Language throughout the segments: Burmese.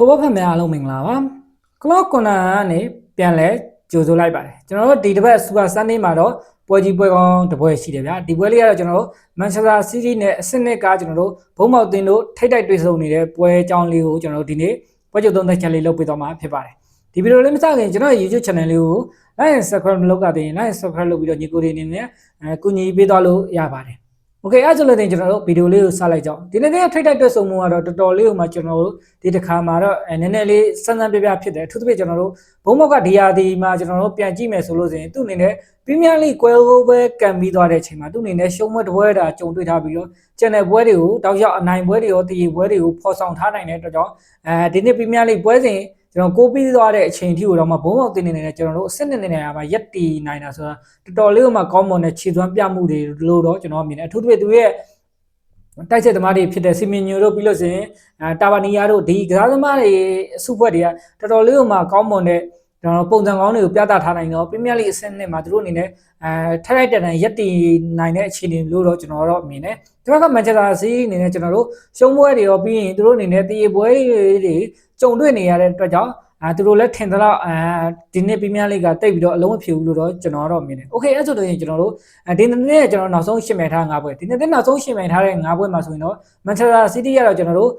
ဖိုးဘဖက်များအားလုံးမင်္ဂလာပါကလော့ကွန်နာကနေပြန်လဲကြိုဆိုလိုက်ပါတယ်ကျွန်တော်တို့ဒီတစ်ပတ်စူပါဆန်ဒေးမှာတော့ပွဲကြီးပွဲကောင်းတစ်ပွဲရှိတယ်ဗျာဒီပွဲလေးကတော့ကျွန်တော်တို့မန်ချက်စတာစီးတီးနဲ့အစနစ်ကကျွန်တော်တို့ဘုံမောက်တင်တို့ထိတ်တိုက်တွေ့ဆုံနေတဲ့ပွဲအကြောင်းလေးကိုကျွန်တော်တို့ဒီနေ့ပွဲကြိုသုံးသက်ချက်လေးလုပ်ပေးသွားမှာဖြစ်ပါတယ်ဒီဗီဒီယိုလေးမစခင်ကျွန်တော်ရဲ့ YouTube channel လေးကို like and subscribe လုပ်ကြတဲ့ရင် like and subscribe လုပ်ပြီးတော့ညီကိုတွေအနေနဲ့အဲကူညီပေးသွားလို့ရပါတယ် โอเคအဲ့ဆိုလို့တင်ကျွန်တော်တို့ဗီဒီယိုလေးကိုစလိုက်ကြအောင်ဒီနေ့နေ့ထိတ်တိုက်တွေ့ဆုံမှုကတော့တော်တော်လေးကိုမှကျွန်တော်တို့ဒီတစ်ခါမှာတော့အဲနည်းနည်းလေးစမ်းစမ်းပြပြဖြစ်တယ်အထူးသဖြင့်ကျွန်တော်တို့ဘုံမောက်ကဒီယာဒီမှာကျွန်တော်တို့ပြန်ကြည့်မယ်ဆိုလို့ဆိုရင်သူ့အနေနဲ့ပရီးမီးယားလိကွဲပွဲကံပြီးသွားတဲ့အချိန်မှာသူ့အနေနဲ့ရှုံးပွဲတစ်ပွဲတာကြုံတွေ့ထားပြီးတော့ကျန်တဲ့ပွဲတွေကိုတောက်ရောက်အနိုင်ပွဲတွေရောတည်ပွဲတွေကိုဖော်ဆောင်ထားနိုင်တဲ့အတွက်ကြောင့်အဲဒီနေ့ပရီးမီးယားလိပွဲစဉ် ကျွန်တော်ကိုပြီးသွားတဲ့အချိန်ထိကိုတော့မှဘုံမောက်တင်နေနေကျွန်တော်တို့အစစ်နဲ့နေနေရမှာရက်တီနိုင်တာဆိုတာတော်တော်လေးကိုမှကောင်းမွန်တဲ့ခြေသွမ်းပြမှုတွေလို့တော့ကျွန်တော်မြင်တယ်အထူးသဖြင့်သူရဲ့တိုက်စစ်သမားတွေဖြစ်တဲ့စီမင်ညိုတို့ပြီးလို့ဆိုရင်အဲတာဘာနီယာတို့ဒီကစားသမားတွေအစုဖွဲ့တွေကတော်တော်လေးကိုမှကောင်းမွန်တဲ့ ကျွန်တော်ပုံစံကောင်းတွေကိုပြသထားနိုင်တော့ပရီးမီးယားလိအဆင့်နဲ့မှာသူတို့အနေနဲ့အဲထိုက်ထိုက်တန်တန်ရက်တည်နိုင်တဲ့အခြေအနေလို့တော့ကျွန်တော်တော့မြင်တယ်။ဒီဘက်ကမန်ချက်စတာစီးအနေနဲ့ကျွန်တော်တို့ရှုံးပွဲတွေရောပြီးရင်သူတို့အနေနဲ့တည်ပွဲတွေကြုံတွေ့နေရတဲ့အတွက်ကြောင့်အဲသူတို့လည်းထင်သလောက်အဲဒီနေ့ပရီးမီးယားလိကတိတ်ပြီးတော့အလုံးမဖြစ်ဘူးလို့တော့ကျွန်တော်တော့မြင်တယ်။ Okay အဲ့ဆိုတော့ရင်ကျွန်တော်တို့ဒီနေ့ကျွန်တော်နောက်ဆုံးရှင်းမယ်ထား၅ပွဲဒီနေ့နောက်ဆုံးရှင်းမယ်ထားတဲ့၅ပွဲမှာဆိုရင်တော့မန်ချက်စတာစီးတီးကတော့ကျွန်တော်တို့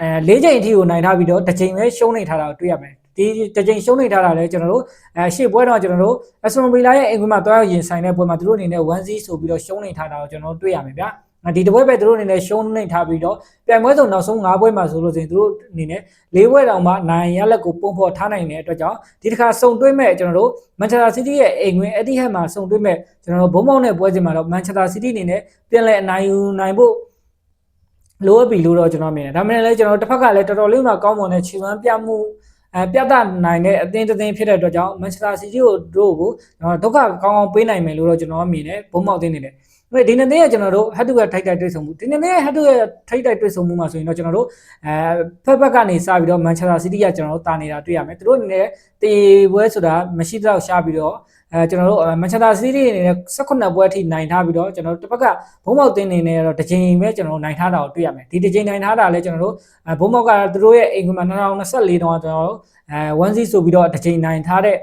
အဲ၄ချိန်အထိကိုနိုင်ထားပြီးတော့တစ်ချိန်ပဲရှုံးနေထားတာကိုတွေ့ရမယ် ဒီတစ်ချိန်ရှုံးနေထားတာလဲကျွန်တော်တို့အဲရှေ့ပွဲတော့ကျွန်တော်တို့အစလွန်ဗီလာရဲ့အင်ကွင်းမှာတွားရင်ဆိုင်တဲ့ပွဲမှာသူတို့အနေနဲ့1-0ဆိုပြီးတော့ရှုံးနေထားတာကိုကျွန်တော်တို့တွေ့ရမယ်ဗျာဒီတပွဲပဲသူတို့အနေနဲ့ရှုံးနေထားပြီးတော့ပြိုင်ပွဲစုံနောက်ဆုံး၅ပွဲမှာဆိုလို့ဆိုရင်သူတို့အနေနဲ့၄ပွဲတောင်မှနိုင်ရလက်ကိုပုံဖော်ထားနိုင်တဲ့အတွက်ကြောင့်ဒီတစ်ခါစုံတွဲမဲ့ကျွန်တော်တို့မန်ချက်စတာစီးတီးရဲ့အိမ်ဝင်အတိဟက်မှာစုံတွဲမဲ့ကျွန်တော်တို့ဘုံမောင်းတဲ့ပွဲစဉ်မှာတော့မန်ချက်စတာစီးတီးအနေနဲ့ပြန်လည်အနိုင်ယူနိုင်ဖို့လိုအပ်ပြီလို့တော့ကျွန်တော်မြင်တယ်ဒါမှမဟုတ်လည်းကျွန်တော်တစ်ဖက်ကလည်းတော်တော်လေးမှကောင်းမွန်တဲ့ခြေစွမ်းပြမှု အဲပြသနိုင်တဲ့အသင်းတစ်သင်းဖြစ်တဲ့အတွက်ကြောင့်မန်ချက်စတာစီးတီးကိုတို့ကိုကျွန်တော်ဒုက္ခကောင်းကောင်းပေးနိုင်မယ်လို့တော့ကျွန်တော်မြင်တယ်ဘုံမောက်သင်းနေတယ် ဒါဒီနေ့တည်းကကျွန်တော်တို့ head to head ထိုက်တိုက်တွေ့ဆုံမှုဒီနေ့တည်း head to head ထိုက်တိုက်တွေ့ဆုံမှုမှာဆိုရင်တော့ကျွန်တော်တို့အဲဖက်ဖက်ကနေစပြီးတော့ Manchester City ကကျွန်တော်တို့တာနေတာတွေ့ရမယ်သူတို့အနေနဲ့တေပွဲဆိုတာမရှိတော့ရှားပြီးတော့အဲကျွန်တော်တို့ Manchester City အနေနဲ့18ပွဲအထိနိုင်ထားပြီးတော့ကျွန်တော်တို့တစ်ဖက်ကဘုံမောက်တင်းနေနေတော့တစ်ချိန်ပဲကျွန်တော်တို့နိုင်ထားတာကိုတွေ့ရမယ်ဒီတစ်ချိန်နိုင်ထားတာလဲကျွန်တော်တို့ဘုံမောက်ကသူတို့ရဲ့အိမ်ကွန်မှာ2024တောင်ကျွန်တော်တို့အဲ1-0ဆိုပြီးတော့တစ်ချိန်နိုင်ထားတဲ့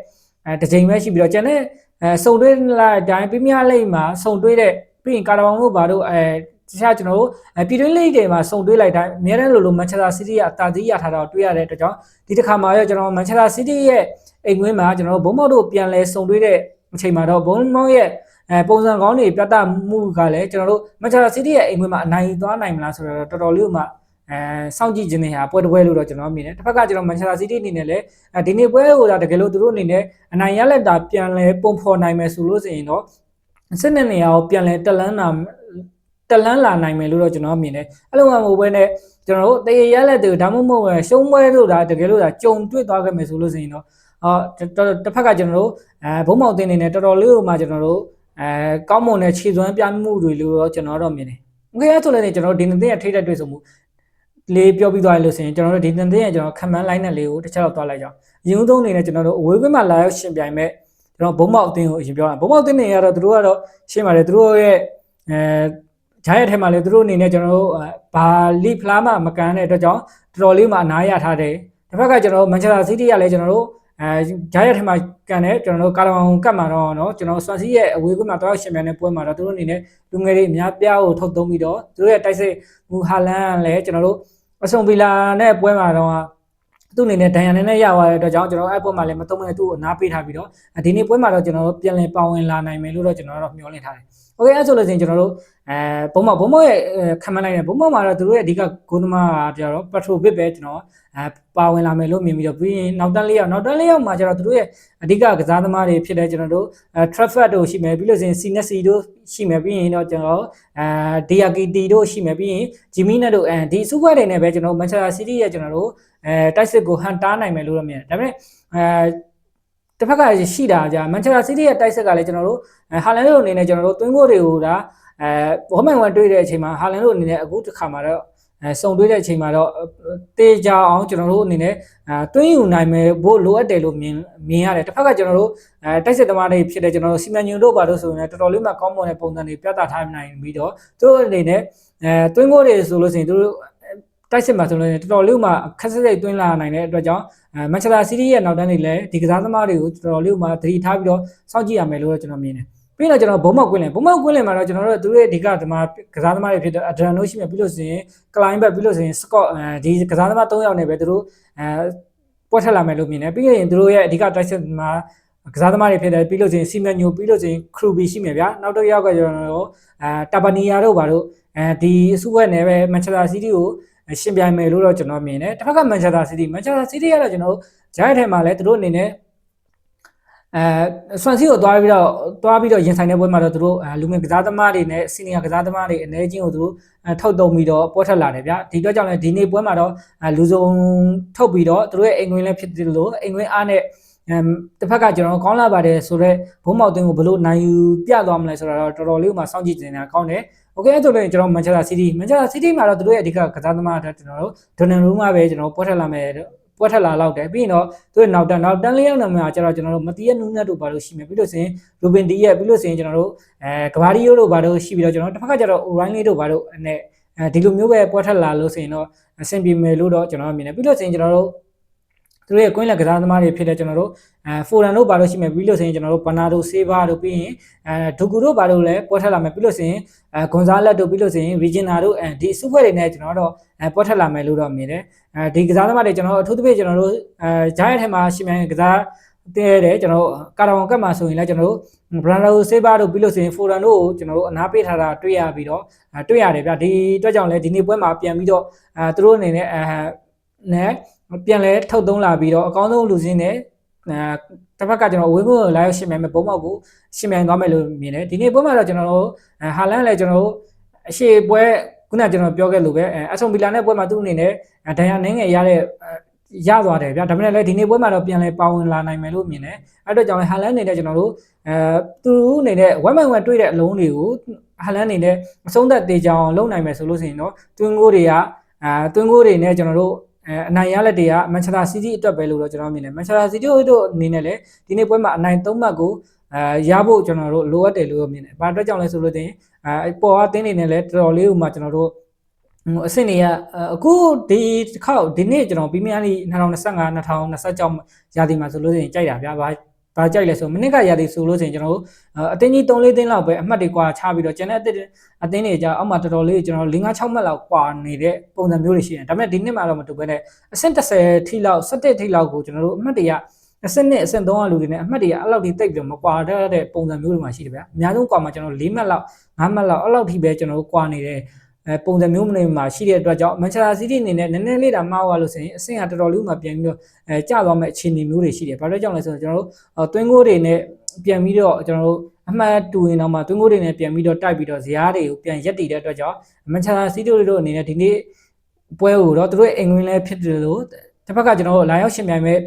အဲတစ်ချိန်ပဲရှိပြီးတော့ကျန်တဲ့အဲစုံတွဲလိုက်တိုင်းပရီးမီးယားလိဂ်မှာစုံတွဲတဲ့ ပြီးရင်ကာတာဘောင်တို့ဘာတို့အဲတခြားကျွန်တော်တို့ပြည်တွင်းလိဂ်တွေမှာစုံတွဲလိုက်တိုင်းအများနဲ့လို့လို့မန်ချက်စတာစီးတီးကအတာသေးရထားတာကိုတွေ့ရတဲ့အတွက်ကြောင့်ဒီတစ်ခါမှာရောကျွန်တော်မန်ချက်စတာစီးတီးရဲ့အိမ်ကွင်းမှာကျွန်တော်တို့ဘုံမောက်တို့ပြန်လဲစုံတွဲတဲ့အချိန်မှာတော့ဘုံမောက်ရဲ့အဲပုံစံကောင်းတွေပြသမှုကလည်းကျွန်တော်တို့မန်ချက်စတာစီးတီးရဲ့အိမ်ကွင်းမှာအနိုင်သွားနိုင်မလားဆိုတော့တော်တော်လေးမှအဲစောင့်ကြည့်ခြင်းတွေဟာပွဲတစ်ပွဲလို့တော့ကျွန်တော်မြင်တယ်တစ်ဖက်ကကျွန်တော်မန်ချက်စတာစီးတီးအနေနဲ့လည်းဒီနေ့ပွဲကိုဒါတကယ်လို့သူတို့အနေနဲ့အနိုင်ရလက်တာပြန်လဲပုံဖော်နိုင်မယ်ဆိုလို့ဆိုရင်တော့ စစ်နဲ့နေရာကိုပြန်လဲတက်လန်းလာတက်လန်းလာနိုင်မယ်လို့တော့ကျွန်တော်မြင်တယ်အဲ့လိုမှမဟုတ်ဘဲနဲ့ကျွန်တော်တို့တရေရလက်တွေဒါမှမဟုတ်ရှုံးပွဲလို့ဒါတကယ်လို့ဒါကြုံတွေ့သွားခဲ့မယ်ဆိုလို့ဆိုရင်တော့အော်တစ်ဖက်ကကျွန်တော်တို့အဲဘုံမောင်တင်နေနဲ့တော်တော်လေးကိုမှကျွန်တော်တို့အဲကောင်းမွန်တဲ့ခြေစွမ်းပြမှုတွေလို့တော့ကျွန်တော်တော့မြင်တယ်။ငွေရဆိုလည်းကျွန်တော်ဒီနေ့တည်းထိတဲ့တွေ့ဆုံမှုလေးပြောပြီးသွားလို့ဆိုရင်ကျွန်တော်တို့ဒီနေ့တည်းကျွန်တော်ခံမှန်းလိုက်တဲ့လေးကိုတစ်ချက်တော့သွားလိုက်ကြအောင်။ရင်းသုံးအနေနဲ့ကျွန်တော်တို့အဝေးကွင်းမှာလာရောက်ရှင်ပြိုင်မဲ့ ကျွန်တော်ဘုံမောက်အသင်းကိုအရင်ပြောတာဘုံမောက်အသင်းတွေကတော့သူတို့ကတော့ရှင်းပါတယ်သူတို့ရဲ့အဲဂျားရဲ့ထဲမှာလည်းသူတို့အနေနဲ့ကျွန်တော်တို့ဘာလီဖလားမှမကန်တဲ့အတွက်ကြောင့်တော်တော်လေးမှအနားရထားတယ်တစ်ဖက်ကကျွန်တော်တို့မန်ချက်စတာစီးတီးကလည်းကျွန်တော်တို့အဲဂျားရဲ့ထဲမှာကန်တဲ့ကျွန်တော်တို့ကာလာမောင်ကတ်မှာတော့เนาะကျွန်တော်ဆွမ်စီရဲ့အဝေးကွင်းမှာတော့ရှင်မြန်တဲ့ပွဲမှာတော့သူတို့အနေနဲ့လူငယ်တွေအများပြားကိုထုတ်သုံးပြီးတော့သူတို့ရဲ့တိုက်စစ်မူဟာလန်ကလည်းကျွန်တော်တို့အဆုံဗီလာနဲ့ပွဲမှာတော့ သူ့အနေနဲ့ဒဏ်ရာနဲ့နဲ့ရသွားတဲ့အတွက်ကြောင့်ကျွန်တော်အဲ့ပွဲမှာလည်းမသုံးမနဲ့သူ့ကိုအနားပေးထားပြီးတော့ဒီနေ့ပွဲမှာတော့ကျွန်တော်တို့ပြန်လည်ပါဝင်လာနိုင်မယ်လို့တော့ကျွန်တော်တို့မျှော်လင့်ထားတယ်။ Okay အဲ့ဆိုလို့ရှိရင်ကျွန်တော်တို့အဲဘုံမဘုံမရဲ့ခံမလိုက်တယ်ဘုံမမှာတော့သူတို့ရဲ့အဓိကဂိုးသမားကကြတော့ပထရိုဘစ်ပဲကျွန်တော်အဲပါဝင်လာမယ်လို့မြင်ပြီးတော့ပြီးရင်နောက်တန်းလေးယောက်နောက်တန်းလေးယောက်မှာကျတော့သူတို့ရဲ့အဓိကကစားသမားတွေဖြစ်တဲ့ကျွန်တော်တို့အဲ Trafford တို့ရှိမယ်ပြီးလို့ရှိရင် Sinesi တို့ရှိမယ်ပြီးရင်တော့ကျွန်တော်အဲ Diakiti တို့ရှိမယ်ပြီးရင် Jimmy နဲ့တို့အဲဒီစူပါတွေနဲ့ပဲကျွန်တော် Manchester City ရဲ့ကျွန်တော်တို့ အဲတိုက်စစ်ကိုဟန်တားနိုင်မယ်လို့တော့မြင်တယ်ဒါပေမဲ့အဲတစ်ဖက်ကရှိတာကြာမန်ချက်စတာစီးတီးရဲ့တိုက်ဆက်ကလည်းကျွန်တော်တို့ဟာလန်တို့အနေနဲ့ကျွန်တော်တို့သွင်းကိုတွေကိုဒါအဲဘောမန်ဝန်တွေ့တဲ့အချိန်မှာဟာလန်တို့အနေနဲ့အခုတစ်ခါမှာတော့အဲစုံတွေ့တဲ့အချိန်မှာတော့တေးကြအောင်ကျွန်တော်တို့အနေနဲ့အဲတွင်းယူနိုင်မယ်ဖို့လိုအပ်တယ်လို့မြင်မြင်ရတယ်တစ်ဖက်ကကျွန်တော်တို့အဲတိုက်စစ်သမားတွေဖြစ်တဲ့ကျွန်တော်တို့စီမံညွန်တို့ပါလို့ဆိုရင်တော်တော်လေးမှကောင်းမွန်တဲ့ပုံစံတွေပြသထားနိုင်ပြီးတော့သူတို့အနေနဲ့အဲတွင်းကိုတွေဆိုလို့ရှိရင်သူတို့ တိုက်စစ်မှာဆိုလို့ရှိရင်တော်တော်လေးမှခက်ဆက်စိတ်သွင်းလာနိုင်တဲ့အတွက်ကြောင့်အဲမန်ချက်စတာစီးတီးရဲ့နောက်တန်းတွေလည်းဒီကစားသမားတွေကိုတော်တော်လေးမှသတိထားပြီးတော့စောင့်ကြည့်ရမယ်လို့ကျွန်တော်မြင်တယ်ပြီးတော့ကျွန်တော်ဘုံမောက်ကွင်းလင်ဘုံမောက်ကွင်းလင်မှာတော့ကျွန်တော်တို့သူတို့ရဲ့အဓိကသမားကစားသမားတွေဖြစ်တဲ့အဒရန်နိုရှိမြပြီးလို့ဆိုရင်ကလိုင်းဘက်ပြီးလို့ဆိုရင်စကော့အဲဒီကစားသမား၃ယောက်နဲ့ပဲသူတို့အဲပွက်ထက်လာမယ်လို့မြင်တယ်ပြီးရင်သူတို့ရဲ့အဓိကတိုက်စစ်မှာကစားသမားတွေဖြစ်တယ်ပြီးလို့ဆိုရင်စီမန်ညိုပြီးလို့ဆိုရင်ခရူဘီရှိမယ်ဗျာနောက်တစ်ယောက်ကကျွန်တော်တို့အဲတာပါနီယာတို့ဘာတို့အဲဒီအစုဘက်နဲ့ပဲမန်ချက်စတာစီးတီးကို ရှင်ပြိုင်မယ်လို့တော့ကျွန်တော်မြင်တယ်တစ်ဖက်ကမန်ချက်စတာစီးတီးမန်ချက်စတာစီးတီးကတော့ကျွန်တော်တို့ဂျိုင်းထဲမှာလည်းသူတို့အနေနဲ့အဲဆွမ်စီကိုသွားပြီးတော့သွားပြီးတော့ရင်ဆိုင်တဲ့ပွဲမှာတော့သူတို့လူငယ်ကစားသမားတွေနဲ့စီနီယာကစားသမားတွေအနေချင်းကိုသူတို့ထုတ်တုံပြီးတော့ပေါ်ထွက်လာတယ်ဗျာဒီအတွက်ကြောင့်လည်းဒီနေ့ပွဲမှာတော့လူစုံထုတ်ပြီးတော့သူတို့ရဲ့အိမ်ဝင်လည်းဖြစ်တယ်လို့အိမ်ဝင်အားနဲ့ အမ်တစ်ဖက်ကကျွန်တော်ကောင်းလာပါတယ်ဆိုတော့ဘုံမောက်သွင်းကိုဘလို့နိုင်ယူပြသွားမလဲဆိုတာတော့တော်တော်လေးမှစောင့်ကြည့်နေတာကောင်းတယ်။ Okay အဲ့ဆိုလည်းကျွန်တော်မန်ချက်စတာစီးတီးမန်ချက်စတာစီးတီးမှာတော့သူတို့ရဲ့အဓိကကစားသမားတွေကျွန်တော်တို့ဒိုနန်ရူးမှာပဲကျွန်တော်ပေါ်ထွက်လာမယ်ပွက်ထက်လာလောက်တယ်ပြီးရင်တော့သူတို့နောက်တန်းနောက်တန်းလေးယောက်နာမည်ကကျတော့ကျွန်တော်တို့မတီးရနူးနတ်တို့ဘာလို့ရှိမယ်ပြီးလို့ဆိုရင်ရူဘင်ဒီရဲ့ပြီးလို့ဆိုရင်ကျွန်တော်တို့အဲကဘာဒီယိုတို့ဘာလို့ရှိပြီးတော့ကျွန်တော်တစ်ဖက်ကကျတော့ Orion လေးတို့ဘာလို့နဲ့အဲဒီလိုမျိုးပဲပွက်ထက်လာလို့ဆိုရင်တော့အဆင်ပြေမယ်လို့တော့ကျွန်တော်မြင်တယ်ပြီးလို့ဆိုရင်ကျွန်တော်တို့ သူတို့ရဲ့ကွင်းလက်ကစားသမားတွေဖြစ်တဲ့ကျွန်တော်တို့အဲဖိုရန်တို့ဘာလို့ရှိမယ်ပြီးလို့ဆိုရင်ကျွန်တော်တို့ဘနာတို့ဆေးဘာတို့ပြီးရင်အဲဒူကူတို့ဘာလို့လဲပွက်ထက်လာမယ်ပြီးလို့ဆိုရင်အဲဂွန်ဇာလက်တို့ပြီးလို့ဆိုရင်ရီဂျင်နာတို့အဲဒီအစုဖွဲ့တွေနဲ့ကျွန်တော်တို့အဲပွက်ထက်လာမယ်လို့တော့မြင်တယ်အဲဒီကစားသမားတွေကျွန်တော်တို့အထူးသဖြင့်ကျွန်တော်တို့အဲဂျားရဲ့ထဲမှာရှင်မြန်ကစားတဲ့တယ်ကျွန်တော်တို့ကာတာဝန်ကတ်မှာဆိုရင်လည်းကျွန်တော်တို့ဘရန်ဒိုဆေးဘာတို့ပြီးလို့ဆိုရင်ဖိုရန်တို့ကိုကျွန်တော်တို့အနားပေးထားတာတွေ့ရပြီးတော့တွေ့ရတယ်ဗျဒီအတွက်ကြောင့်လည်းဒီနေ့ပွဲမှာပြန်ပြီးတော့အဲသူတို့အနေနဲ့အဲနဲ့ ပြန်လဲထုတ်သုံးလာပြီးတော့အကောင်းဆုံးလူစင်းနဲ့အဲတစ်ဖက်ကကျွန်တော်ဝင်းဖို့လာရောက်ရှင်းမယ်ပုံမောက်ကိုရှင်းမြန်သွားမယ်လို့မြင်တယ်ဒီနေ့ပွဲမှာတော့ကျွန်တော်တို့ဟာလန်လည်းကျွန်တော်တို့အရှိပွဲခုနကကျွန်တော်ပြောခဲ့လို့ပဲအဆုံဘီလာနဲ့ပွဲမှာသူ့အနေနဲ့ဒဏ်ရာနှင်းငယ်ရတဲ့ရသွားတယ်ဗျာဒါပေမဲ့လည်းဒီနေ့ပွဲမှာတော့ပြန်လဲပါဝင်လာနိုင်မယ်လို့မြင်တယ်အဲ့တော့ကြောင့်လဲဟာလန်အနေနဲ့ကျွန်တော်တို့အဲသူ့အနေနဲ့ဝက်မိုင်ဝက်တွေ့တဲ့အလုံးတွေကိုဟာလန်အနေနဲ့အဆုံးသက်တေချောင်းလုံနိုင်မယ်ဆိုလို့ဆိုရင်တော့တွင်းကိုတွေကအဲတွင်းကိုတွေနဲ့ကျွန်တော်တို့ အဲအနိုင်ရလက်တွေကမန်ချက်စတာစီးတီးအတွက်ပဲလို့တော့ကျွန်တော်မြင်တယ်မန်ချက်စတာစီးတီးတို့အနေနဲ့လည်းဒီနေ့ပွဲမှာအနိုင်၃မှတ်ကိုအဲရဖို့ကျွန်တော်တို့လိုအပ်တယ်လို့မြင်တယ်။ဘာအတွက်ကြောင့်လဲဆိုလို့တင်အဲပေါ်အသင်းနေနဲ့လည်းတော်တော်လေးဥမှာကျွန်တော်တို့အဆင့်တွေကအခုဒီတစ်ခေါက်ဒီနေ့ကျွန်တော်ပီးမီးယားလိ2025 2026ရာသီမှာဆိုလို့ရှိရင်ကြိုက်တာဗျာဘာ ဘာကြိုက်လဲဆိုမနစ်ကရာသီဆိုလို့ရှိရင်ကျွန်တော်တို့အတင်းကြီး3-4တင်းလောက်ပဲအမှတ်တွေကွာချပြီးတော့ကျန်တဲ့အတင်းအတင်းတွေကြအောက်မှာတော်တော်လေးကျွန်တော်5-6မှတ်လောက်ကွာနေတဲ့ပုံစံမျိုးတွေရှိတယ်ဒါပေမဲ့ဒီနှစ်မှာတော့မတူဘဲနဲ့အဆင့်30ထိလောက်17ထိလောက်ကိုကျွန်တော်တို့အမှတ်တွေကအဆင့်နဲ့အဆင့်3ကလူတွေနဲ့အမှတ်တွေကအဲ့လောက်ထိတိတ်ပြီးမကွာတဲ့ပုံစံမျိုးတွေမှာရှိတယ်ဗျာအများဆုံးကွာမှာကျွန်တော်4မှတ်လောက်5မှတ်လောက်အဲ့လောက်ထိပဲကျွန်တော်တို့ကွာနေတဲ့ အဲပုံစံမျိုးမျိုးမှာရှိတဲ့အတွက်ကြောင့်မန်ချက်စတာစီးတီးအနေနဲ့နည်းနည်းလေးတာမှားသွားလို့ဆိုရင်အဆင့်ကတော်တော်လေးမှပြန်ပြီးတော့အဲကျသွားမဲ့အခြေအနေမျိုးတွေရှိတယ်။ဘာလို့ကြောင့်လဲဆိုတော့ကျွန်တော်တို့တွင်းကိုတွေနဲ့ပြန်ပြီးတော့ကျွန်တော်တို့အမှတ်တူရင်တော့မှတွင်းကိုတွေနဲ့ပြန်ပြီးတော့တိုက်ပြီးတော့ဇရားတွေကိုပြန်ရက်တည်တဲ့အတွက်ကြောင့်မန်ချက်စတာစီးတီးတို့အနေနဲ့ဒီနေ့ပွဲကိုတော့သူတို့အင်္ဂလန်လည်းဖြစ်တယ်လို့တစ်ဖက်ကကျွန်တော်တို့လာရောက်ရှင်ပြိုင်မဲ့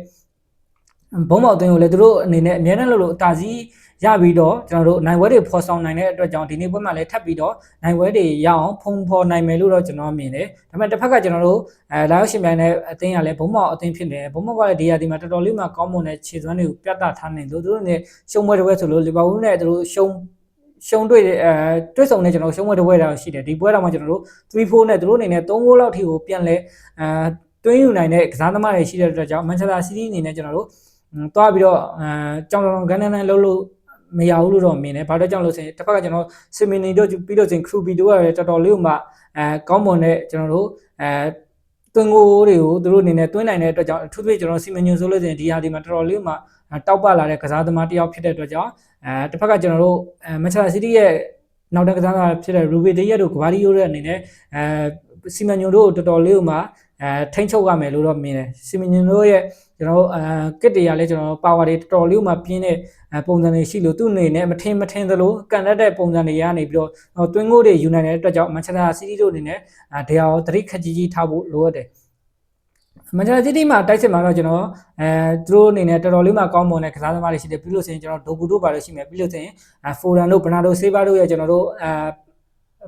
ဘုံမောက်သွင်းကိုလည်းသူတို့အနေနဲ့အများနဲ့လို့လို့အတားစီး ရပြီးတော့ကျွန်တော်တို့နိုင်ဝဲတွေဖော်ဆောင်နိုင်တဲ့အတွက်ကြောင့်ဒီနေ့ပွဲမှာလည်းထပ်ပြီးတော့နိုင်ဝဲတွေရအောင်ဖုံဖော်နိုင်မယ်လို့တော့ကျွန်တော်မြင်တယ်ဒါပေမဲ့တစ်ဖက်ကကျွန်တော်တို့အဲလာရောက်ရှင်ပြိုင်တဲ့အသင်းကလည်းဘုံမောက်အသင်းဖြစ်နေတယ်ဘုံမောက်ကလည်းဒီရာဒီမှာတော်တော်လေးမှကောင်းမွန်တဲ့ခြေစွမ်းတွေကိုပြသထားနိုင်လို့သူတို့နဲ့ရှုံးပွဲတစ်ပွဲဆိုလို့လီဗာပူးနဲ့သူတို့ရှုံးရှုံးတွေ့အဲတွေ့ဆုံနေကျွန်တော်ရှုံးဝဲတစ်ပွဲတောင်ရှိတယ်ဒီပွဲတော့မှကျွန်တော်တို့3-4နဲ့သူတို့အနေနဲ့3ဂိုးလောက်ထိကိုပြန်လဲအဲတွင်းယူနိုင်တဲ့ကစားသမားတွေရှိတဲ့အတွက်ကြောင့်မန်ချက်စတာစီးတီးအနေနဲ့ကျွန်တော်တို့တွားပြီးတော့အဲကြောင်တောင်ကန်နန်နန်လှုပ်လို့ မရဘူးလို့တော့မြင်တယ်။ဘာလို့ကြောင့်လို့ဆိုရင်တစ်ဖက်ကကျွန်တော်စင်မီနီတို့ပြီးလို့ဆိုရင်ခရူဘီတို့ကလည်းတော်တော်လေးမှအဲကောင်းမွန်တဲ့ကျွန်တော်တို့အဲတွင်ကိုတွေကိုသူတို့အနေနဲ့တွင်းနိုင်တဲ့အတွက်ကြောင့်အထူးသဖြင့်ကျွန်တော်စီမံညွှန်ဆိုလို့ဆိုရင်ဒီဟာဒီမှာတော်တော်လေးမှတောက်ပလာတဲ့ကစားသမားတစ်ယောက်ဖြစ်တဲ့အတွက်ကြောင့်အဲတစ်ဖက်ကကျွန်တော်တို့အဲမန်ချက်စတာစီးတီးရဲ့နောက်တဲ့ကစားသမားဖြစ်တဲ့ရူဘီဒေးရက်တို့ဂဘာဒီယိုရဲ့အနေနဲ့အဲစီမံညွှန်တို့တော်တော်လေးမှအဲထိန်းချုပ်ရမယ်လို့တော့မြင်တယ်စီမံညွှန်တို့ရဲ့ကျွန်တော်အဲကစ်တွေကလည်းကျွန်တော်ပါဝါတွေတော်တော်လေးမှပြင်းတဲ့ပုံစံတွေရှိလို့သူ့အနေနဲ့မထင်မထင်သလိုကန်ရက်တဲ့ပုံစံတွေရနေပြီးတော့တွင်းကိုတွေယူနိုင်တဲ့အတွက်ကြောင့်မန်ချက်စတာစီးတီးတို့အနေနဲ့ဒေယာကိုတရိခက်ကြီးကြီးထားဖို့လိုအပ်တယ်မန်ချက်စတာစီးတီးမှာတိုက်စစ်မှာတော့ကျွန်တော်အဲသူတို့အနေနဲ့တော်တော်လေးမှကောင်းမွန်တဲ့ကစားသမားတွေရှိတယ်ပြီးလို့ဆိုရင်ကျွန်တော်ဒိုကူတို့ပါလို့ရှိမယ်ပြီးလို့ဆိုရင်ဖိုရန်တို့ဘနာဒိုဆေးဘာတို့ရဲ့ကျွန်တော်တို့အဲ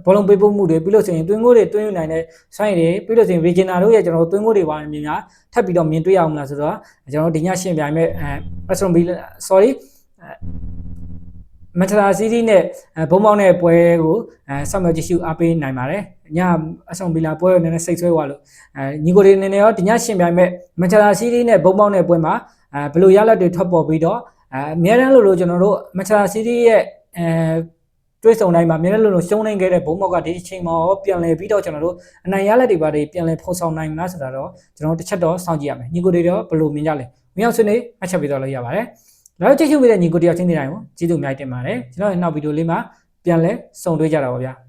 ဘောလုံးပေးပို့မှုတွေပြီးလို့ဆိုရင်တွင်းကိုတွေတွင်းယူနိုင်တဲ့ဆိုင်းတွေပြီးလို့ဆိုရင် regional တို့ရဲ့ကျွန်တော်တို့တွင်းကိုတွေပါမြင်များထပ်ပြီးတော့မြင်တွေ့ရအောင်လားဆိုတော့ကျွန်တော်တို့ဒီညရှင်းပြိုင်မဲ့အဲ Aston Villa sorry မန်ချက်စတာစီးတီးနဲ့အဲဘုံပေါင်းတဲ့ပွဲကိုအဲဆောက်မြောက်ကြည့်ရှုအားပေးနိုင်ပါတယ်ညအဆောင်ဗီလာပွဲကိုနည်းနည်းစိတ်ဆွဲသွားလို့အဲညီကိုတွေနည်းနည်းရောဒီညရှင်ပြိုင်မဲ့မန်ချက်စတာစီးတီးနဲ့ဘုံပေါင်းတဲ့ပွဲမှာအဲဘယ်လိုရလဒ်တွေထွက်ပေါ်ပြီးတော့အဲအများတန်းလို့လို့ကျွန်တော်တို့မန်ချက်စတာစီးတီးရဲ့အဲ တွေးဆုံတိုင်းမှာအများတန်းလို့လို့ရှုံးနိုင်ခဲ့တဲ့ဘုံပေါက်ကဒီအချိန်မှာရောပြန်လည်ပြီးတော့ကျွန်တော်တို့အနိုင်ရလဒ်တွေပါတွေပြန်လည်ဖော်ဆောင်နိုင်မလားဆိုတာတော့ကျွန်တော်တို့တစ်ချက်တော့စောင့်ကြည့်ရမယ်ညီကိုတွေတော့ဘယ်လိုမြင်ကြလဲမင်းအောင်ဆွေးနွေးအချက်ပေးတော့လို့ရပါတယ်နောက်ကြည့်ရှုပေးတဲ့ညီကိုတယောက်ချင်းစီတိုင်းကိုကျေးဇူးအများကြီးတင်ပါတယ်ကျွန်တော်ရဲ့နောက်ဗီဒီယိုလေးမှာပြန်လဲဆုံတွေ့ကြတာပါဗျာ